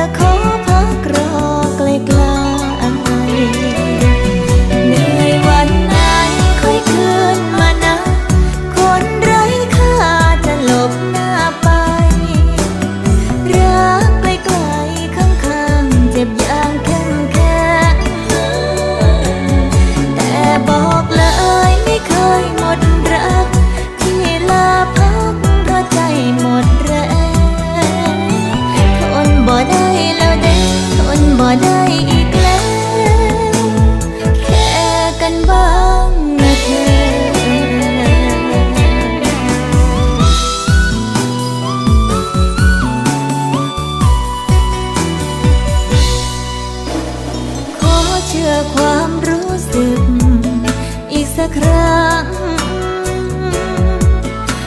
จะขอพักรอไกลไกลเหนื่อยวันไหนค่อยคืนมานะ คนไร้ค่าจะหลบหน้าไป รักไกลไกลข้างๆเจ็บอย่างแข็งแข็แต่บอกเลยไม่เคยหมด เชื่อความรู้สึก อีกสักครั้ง